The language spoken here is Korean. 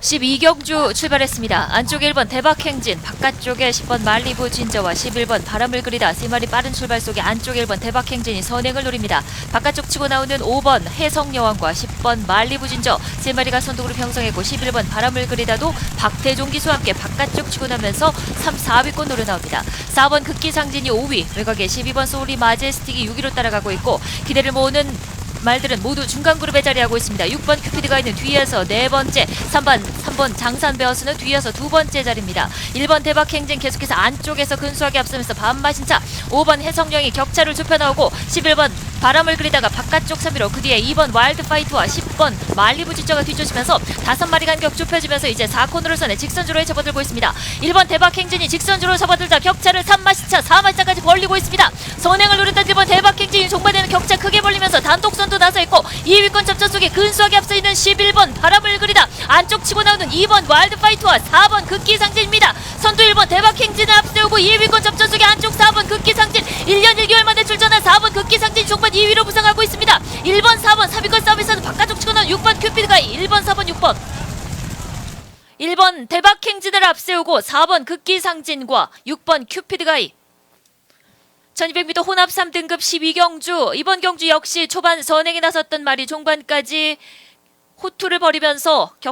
12경주 출발했습니다. 안쪽에 1번 대박행진, 바깥쪽에 10번 말리부 진저와 11번 바람을 그리다 세 마리 빠른 출발 속에 안쪽에 1번 대박행진이 선행을 노립니다. 바깥쪽 치고 나오는 5번 해성여왕과 10번 말리부 진저 세 마리가 선두그룹 형성했고 11번 바람을 그리다도 박태종 기수와 함께 바깥쪽 치고 나면서 3, 4위권 노려 나옵니다. 4번 극기상진이 5위, 외곽에 12번 소울리 마제스틱이 6위로 따라가고 있고 기대를 모으는 말들은 모두 중간 그룹에 자리하고 있습니다. 6번 큐피드가 있는 뒤에서 네 번째, 3번 3번 장산 베어스는 뒤에서 두 번째 자리입니다. 1번 대박 행진 계속해서 안쪽에서 근수하게 앞서면서 반마신 차 5번 해성령이 격차를 좁혀 나오고 11번 바람을 그리다가 바깥쪽 3위로 그 뒤에 2번 와일드 파이트와 10번 말리부 지저가 뒤쫓으면서 다섯 마리 간격 좁혀지면서 이제 4코너를 선에 직선주로에 접어들고 있습니다. 1번 대박 행진이 직선주로 접어들다 격차를 3마시차 4마시차까지 벌리고 있습니다. 선행을 노렸던 1번 대박 격차 크게 벌리면서 단독 선두 나서 있고 2위권 접전 속에 근수하게 앞서 있는 11번 바람을 그리다 안쪽 치고 나오는 2번 와일드 파이트와 4번 극기상진입니다. 선두 1번 대박 행진을 앞세우고 2위권 접전 속에 안쪽 4번 극기상진 1년 1개월 만에 출전한 4번 극기상진 종반 2위로 부상하고 있습니다. 1번 4번 3위권 서비스는 바깥쪽 치고 나온 6번 큐피드가 1번 4번 6번 1번 대박 행진을 앞세우고 4번 극기상진과 6번 큐피드가이 1200m 혼합 3등급 12경주. 이번 경주 역시 초반 선행에 나섰던 말이 종반까지 호투를 벌이면서 격